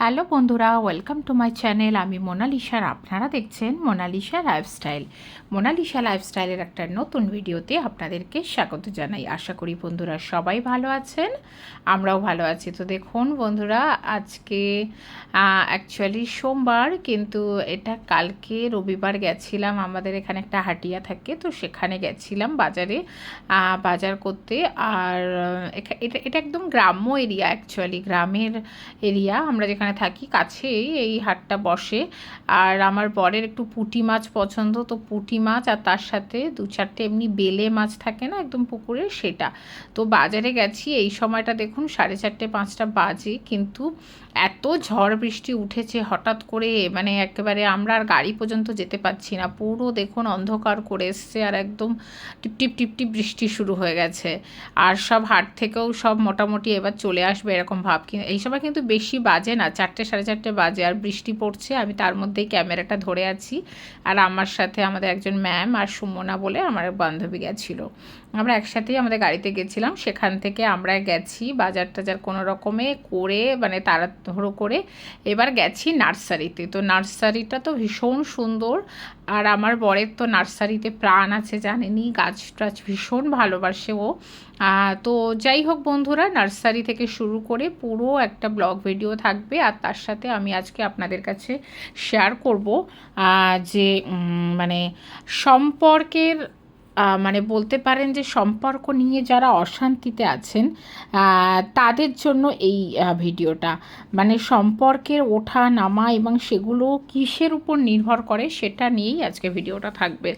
Hello বন্ধুরা welcome to my channel আমি মোনালিসার আপনারা দেখছেন মোনালিসা লাইফস্টাইল মোনালিসা লাইফস্টাইলের একটা নতুন ভিডিওতে আপনাদেরকে স্বাগত জানাই। আশা করি বন্ধুরা সবাই ভালো আছেন, আমরাও ভালো আছি। তো দেখুন বন্ধুরা, আজকে অ্যাকচুয়ালি সোমবার, কিন্তু এটা কালকে রবিবার গেছিলাম। আমাদের এখানে একটা হাটিয়া থাকে, তো সেখানে গেছিলাম বাজারে বাজার করতে। আর এটা এটা একদম গ্রাম্য এরিয়া অ্যাকচুয়ালি গ্রামের এরিয়া আমরা যেখানে থাকি, কাছেই এই হাটটা বসে। আর আমার বরের একটু পুঁটি মাছ পছন্দ, তো পুঁটি মাছ আর তার সাথে দু চারটে এমনি বেলে মাছ থাকে না একদম পুকুরে, সেটা। তো বাজারে গেছি, এই সময়টা দেখুন সাড়ে চারটে, পাঁচটা বাজে, কিন্তু এত ঝড় বৃষ্টি উঠেছে হঠাৎ করে মানে একেবারে আমরা আর গাড়ি পর্যন্ত যেতে পারছি না। পুরো দেখুন অন্ধকার করে এসছে আর একদম টিপ টিপ টিপ টিপ বৃষ্টি শুরু হয়ে গেছে। আর সব হাট থেকেও সব মোটামুটি এবার চলে আসবে এরকম ভাব। কিন্তু এই সময় কিন্তু বেশি বাজে না চারটে, সাড়ে চারটে বাজে আর বৃষ্টি পড়ছে। আমি তার মধ্যেই ক্যামেরাটা ধরে আছি। আর আমার সাথে আমাদের একজন ম্যাম আর সুমনা বলে আমার বান্ধবী গেছিল। আমরা একসাথেই আমাদের গাড়িতে গেছিলাম। সেখান থেকে আমরা গেছি বাজার টাজার কোনো রকমে করে মানে তাড়াহুড়ো করে এবার গেছি নার্সারিতে। তো নার্সারিটা তো ভীষণ সুন্দর আর আমার বরের তো নার্সারিতে প্রাণ আছে জানেনি গাছ টাছ ভীষণ ভালোবাসে ও। তো যাই হোক বন্ধুরা, নার্সারি থেকে শুরু করে পুরো একটা ব্লগ ভিডিও থাকবে। আর তার সাথে আমি আজকে আপনাদের কাছে শেয়ার করব যে মানে সম্পর্কের মানে বলতে পারেন যে সম্পর্ক নিয়ে যারা অশান্তিতে আছেন তাদের জন্য এই ভিডিওটা। মানে সম্পর্কের ওঠা, নামা এবং সেগুলো কিসের উপর নির্ভর করে সেটা নিয়েই আজকে ভিডিওটা থাকবে।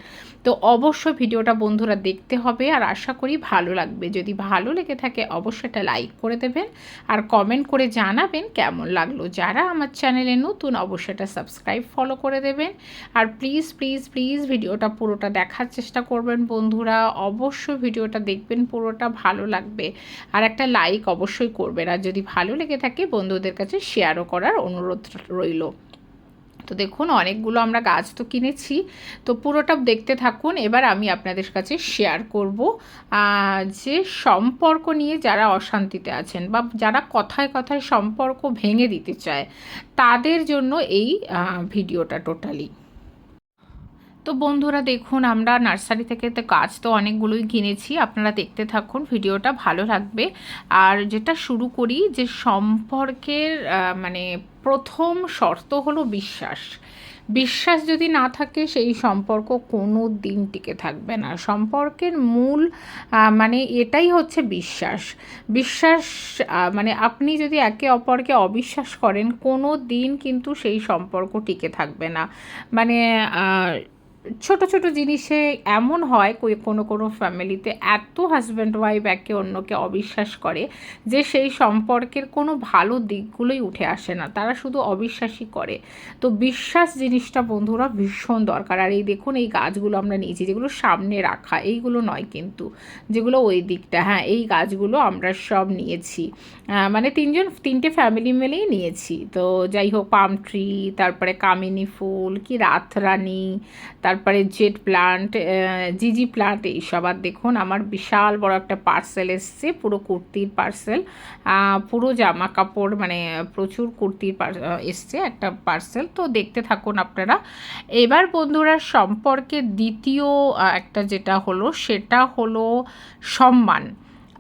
তো অবশ্যই ভিডিওটা বন্ধুরা দেখতে হবে আর আশা করি ভালো লাগবে। যদি ভালো লেগে থাকে অবশ্যই এটা লাইক করে দেবেন আর কমেন্ট করে জানাবেন কেমন লাগল। যারা আমার চ্যানেলে নতুন অবশ্যই এটা সাবস্ক্রাইব ফলো করে দেবেন। আর প্লিজ প্লিজ প্লিজ ভিডিওটা পুরোটা দেখার চেষ্টা করবেন বন্ধুরা। অবশ্যই ভিডিওটা দেখবেন, পুরোটা ভালো লাগবে। আর একটা লাইক অবশ্যই করবেন। আর যদি ভালো লেগে থাকে বন্ধুদের কাছে শেয়ারও করার অনুরোধ রইল। তো দেখুন, অনেকগুলো আমরা গাছ তো কিনেছি। তো পুরোটা দেখতে থাকুন, এবার আমি আপনাদের কাছে শেয়ার করব। যে সম্পর্ক নিয়ে যারা অশান্তিতে আছেন বা যারা কথায় কথায় সম্পর্ক ভেঙে দিতে চায়, তাদের জন্য এই ভিডিওটা টোটালি তো বন্ধুরা দেখুন, আমরা নার্সারি থেকে তো গাছ তো অনেকগুলোই কিনেছি। আপনারা দেখতে থাকুন, ভিডিওটা ভালো লাগবে। আর যেটা শুরু করি, যে সম্পর্কের মানে প্রথম শর্ত হলো বিশ্বাস। বিশ্বাস যদি না থাকে, সেই সম্পর্ক কোনো দিন টিকে থাকবে না। সম্পর্কের মূল মানে এটাই হচ্ছে বিশ্বাস। বিশ্বাস মানে আপনি যদি একে অপরকে অবিশ্বাস করেন কোনো দিন কিন্তু সেই সম্পর্ক টিকে থাকবে না। মানে ছোট ছোট জিনিসে এমন হয় কোনো কোনো ফ্যামিলিতে এত হাজব্যান্ড ওয়াইফ একে অন্যকে অবিশ্বাস করে যে সেই সম্পর্কের কোনো ভালো দিকগুলোই উঠে আসে না। তারা শুধু অবিশ্বাসই করে। তো বিশ্বাস জিনিসটা বন্ধুরা ভীষণ দরকার। আর এই দেখুন, এই গাছগুলো আমরা নিয়েছি, যেগুলো সামনে রাখা, এইগুলো নয় কিন্তু, যেগুলো ওই দিকটা হ্যাঁ এই গাছগুলো আমরা সব নিয়েছি। মানে তিনজন, তিনটে ফ্যামিলি মিলেই নিয়েছি। তো যাই হোক পাম ট্রি তারপরে কামিনী ফুল, কি রাতরানী তারপরে জেড প্লান্ট জিজি প্লান্ট এইসব আর দেখুন। আমার বিশাল বড় একটা পার্সেল এসছে, পুরো কুর্তির পার্সেল। পুরো জামা কাপড় মানে প্রচুর কুর্তির এসছে একটা পার্সেল। তো দেখতে থাকুন আপনারা। এবার বন্ধুরা সম্পর্কে দ্বিতীয় একটা যেটা হলো, সেটা হলো সম্মান।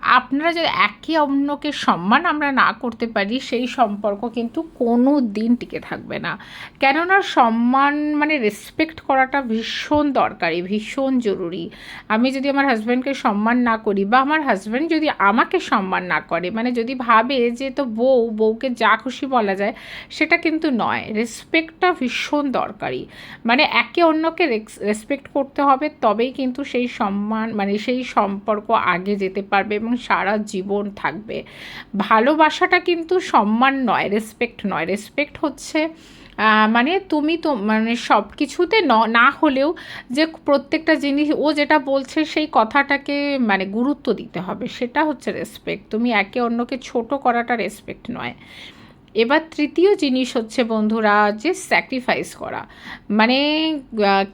আপনারা যদি একে অন্যকে সম্মান আমরা না করতে পারি, সেই সম্পর্ক কিন্তু কোনো দিন টিকে থাকবে না। কেননা সম্মান মানে রেসপেক্ট করাটা ভীষণ দরকারি, ভীষণ জরুরি। আমি যদি আমার হাজব্যান্ডকে সম্মান না করি বা আমার হাজব্যান্ড যদি আমাকে সম্মান না করে মানে যদি ভাবে যে তো বউ, বউকে যা খুশি বলা যায়, সেটা কিন্তু নয়। রেসপেক্টটা ভীষণ দরকারি। মানে একে অন্যকে রেসপেক্ট করতে হবে, তবেই কিন্তু সেই সম্মান মানে সেই সম্পর্ক আগে যেতে পারবে এবং সারা জীবন থাকবে। ভালোবাসাটা কিন্তু সম্মান নয় রেসপেক্ট নয়। রেসপেক্ট হচ্ছে মানে তুমি তো মানে সব কিছুতে না হলেও যে প্রত্যেকটা জিনিস, ও যেটা বলছে সেই কথাটাকে মানে গুরুত্ব দিতে হবে। সেটা হচ্ছে রেসপেক্ট তুমি একে অন্যকে ছোট করাটা রেসপেক্ট নয়। এবার তৃতীয় জিনিস হচ্ছে বন্ধুরা যে স্যাক্রিফাইস করা। মানে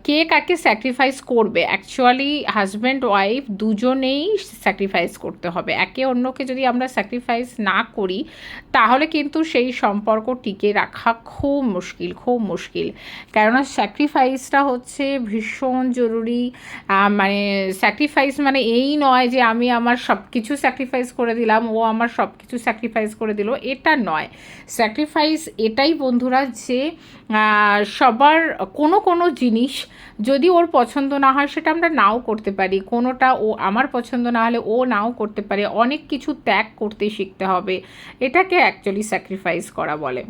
কে কাকে স্যাক্রিফাইস করবে? অ্যাকচুয়ালি হাজব্যান্ড ওয়াইফ দুজনেই স্যাক্রিফাইস করতে হবে। একে অন্যকে যদি আমরা স্যাক্রিফাইস না করি, তাহলে কিন্তু সেই সম্পর্ক টিকে রাখা খুব মুশকিল খুব মুশকিল। কেননা স্যাক্রিফাইসটা হচ্ছে ভীষণ জরুরি। মানে স্যাক্রিফাইস মানে এই নয় যে আমি আমার সব কিছু স্যাক্রিফাইস করে দিলাম, ও আমার সব কিছু স্যাক্রিফাইস করে দিল, এটা নয়। স্যাক্রিফাইস এটাই বন্ধুরা যে সবার কোনো কোনো জিনিস যদি ওর পছন্দ না হয়, সেটা আমরা নাও করতে পারি। কোনোটা ও আমার পছন্দ না হলে ও নাও করতে পারে। অনেক কিছু ত্যাগ করতে শিখতে হবে। এটাকে অ্যাকচুয়ালি স্যাক্রিফাইস করা বলে।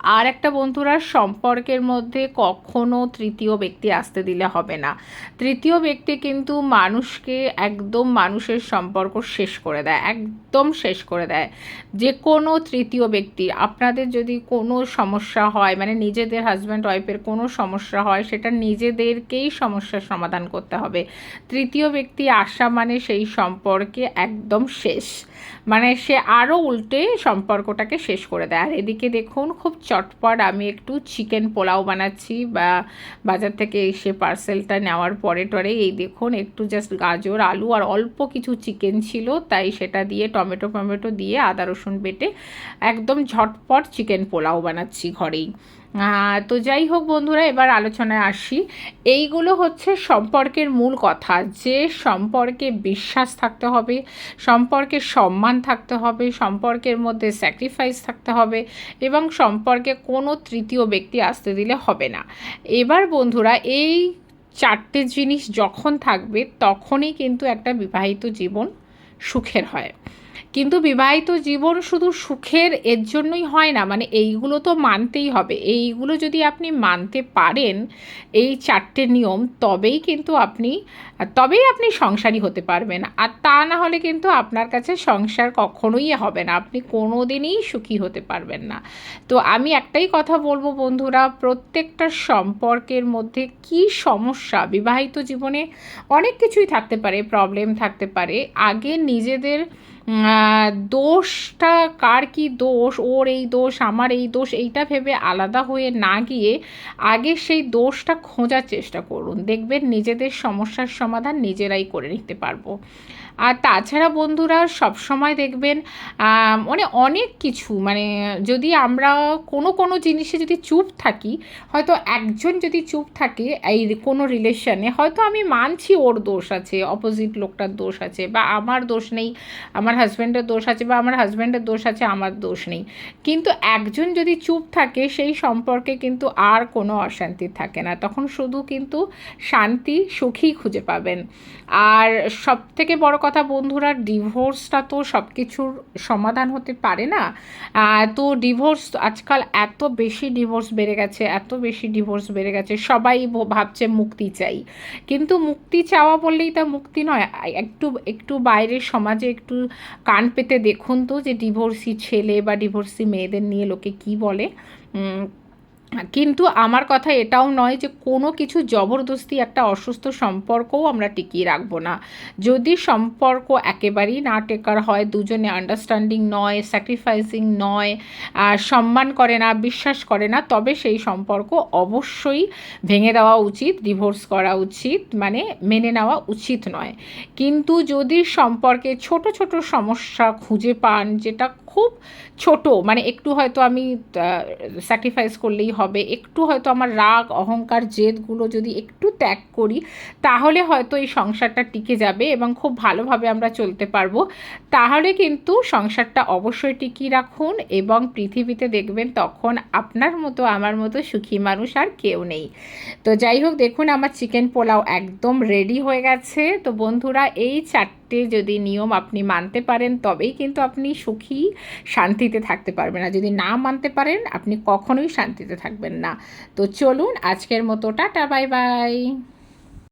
আর একটা বন্ধুরা সম্পর্কের মধ্যে কখনো তৃতীয় ব্যক্তি আসতে দিলে হবে না। তৃতীয় ব্যক্তি কিন্তু মানুষকে একদম মানুষের সম্পর্ক শেষ করে দেয়, একদম শেষ করে দেয়। যে কোনো তৃতীয় ব্যক্তি, আপনাদের যদি কোনো সমস্যা হয় মানে নিজেদের হাজব্যান্ড ওয়াইফের কোনো সমস্যা হয়, সেটা নিজেদেরকেই সমস্যার সমাধান করতে হবে। তৃতীয় ব্যক্তি আসা মানে সেই সম্পর্কে একদম শেষ। মানে সে আরও উল্টে সম্পর্কটাকে শেষ করে দেয়। আর এদিকে দেখুন, খুব চটপট আমি একটু চিকেন পোলাও বানাচ্ছি বা বাজার থেকে এসে পার্সেলটা নেওয়ার পরে টরে এই দেখুন, একটু জাস্ট গাজর, আলু আর অল্প কিছু চিকেন ছিল, তাই সেটা দিয়ে টমেটো টমেটো দিয়ে আদা রসুন বেটে একদম ঝটপট চিকেন পোলাও বানাচ্ছি ঘরেই। তো যাই হোক বন্ধুরা, এবার আলোচনায় আসি। এইগুলো হচ্ছে সম্পর্কের মূল কথা, যে সম্পর্কে বিশ্বাস থাকতে হবে, সম্পর্কে সম্মান থাকতে হবে, সম্পর্কের মধ্যে স্যাক্রিফাইস থাকতে হবে, এবং সম্পর্কে কোনো তৃতীয় ব্যক্তি আসতে দিলে হবে না। এবার বন্ধুরা, এই চারটে জিনিস যখন থাকবে, তখনই কিন্তু একটা বিবাহিত জীবন সুখের হয়। কিন্তু বিবাহিত জীবন শুধু সুখের এর জন্যই হয় না মানে এইগুলো তো মানতেই হবে। এইগুলো যদি আপনি মানতে পারেন, এই চারটে নিয়ম, তবেই কিন্তু আপনি, তবেই আপনি সংসারী হতে পারবেন। আর তা না হলে কিন্তু আপনার কাছে সংসার কখনোই হবে না। আপনি কোনো দিনই সুখী হতে পারবেন না। তো আমি একটাই কথা বলব বন্ধুরা, প্রত্যেকটা সম্পর্কের মধ্যে কি সমস্যা, বিবাহিত জীবনে অনেক কিছুই থাকতে পারে প্রবলেম থাকতে পারে। আগে নিজেদের দোষটা কার কি দোষ? ওর এই দোষ, আমার এই দোষ, এইটা ভেবে আলাদা হয়ে না গিয়ে আগে সেই দোষটা খোঁজার চেষ্টা করুন। দেখবেন নিজেদের সমস্যার সমাধান নিজেরাই করে নিতে পারব। আর তাছাড়া বন্ধুরা সব সময় দেখবেন মানে অনেক কিছু মানে যদি আমরা কোনো কোনো জিনিসে যদি চুপ থাকি, হয়তো একজন যদি চুপ থাকে এই কোনো রিলেশনে হয়তো আমি মানছি ওর দোষ আছে অপোজিট লোকটার দোষ আছে, বা আমার দোষ নেই, আমার হাজব্যান্ডের দোষ আছে, বা আমার হাজব্যান্ডের দোষ আছে, আমার দোষ নেই। কিন্তু একজন যদি চুপ থাকে, সেই সম্পর্কে কিন্তু আর কোনো অশান্তি থাকে না। তখন শুধু কিন্তু শান্তি সুখী খুঁজে পাবেন। আর সব থেকে বড় কথা বন্ধুরা ডিভোর্সটা তো সব কিছুর সমাধান হতে পারে না। তো ডিভোর্স আজকাল এত বেশি ডিভোর্স বেড়ে গেছে, এত বেশি ডিভোর্স বেড়ে গেছে, সবাই ভাবছে মুক্তি চাই। কিন্তু মুক্তি চাওয়া বললেই তা মুক্তি নয়। একটু একটু বাইরের সমাজে একটু কান পেতে দেখুন তো যে ডিভোর্সি ছেলে বা ডিভোর্সি মেয়েদের নিয়ে লোকে কি বলে। কিন্তু আমার কথা এটাও নয় যে কোনো কিছু জবরদস্তি একটা অসুস্থ সম্পর্কও আমরা টিকিয়ে রাখব না। যদি সম্পর্ক একেবারেই না টেকার হয়, দুজনে আন্ডারস্ট্যান্ডিং নয় স্যাক্রিফাইসিং নয় সম্মান করে না, বিশ্বাস করে না, তবে সেই সম্পর্ক অবশ্যই ভেঙে দেওয়া উচিত ডিভোর্স করা উচিত মানে মেনে নেওয়া উচিত নয়। কিন্তু যদি সম্পর্কে ছোট ছোট সমস্যা খুঁজে পান, যেটা খুব ছোট। মানে একটু হয়তো আমি স্যাক্রিফাইস করলেই হবে। একটু হয়তো আমার রাগ, অহংকার, জেদগুলো যদি একটু ত্যাগ করি, তাহলে হয়তো এই সংসারটা টিকে যাবে এবং খুব ভালোভাবে আমরা চলতে পারব। তাহলে কিন্তু সংসারটা অবশ্যই টিকিয়ে রাখুন এবং পৃথিবীতে দেখবেন তখন আপনার মতো, আমার মতো সুখী মানুষ আর কেউ নেই। তো যাই হোক, দেখুন আমার চিকেন পোলাও একদম রেডি হয়ে গেছে। তো বন্ধুরা, এই চারটে যদি নিয়ম আপনি মানতে পারেন, তবেই কিন্তু আপনি সুখী শান্তিতে থাকতে পারবেন। আর যদি না মানতে পারেন, আপনি কখনোই শান্তিতে থাকবেন না। তো চলুন আজকের মতো, টাটা, বাই বাই।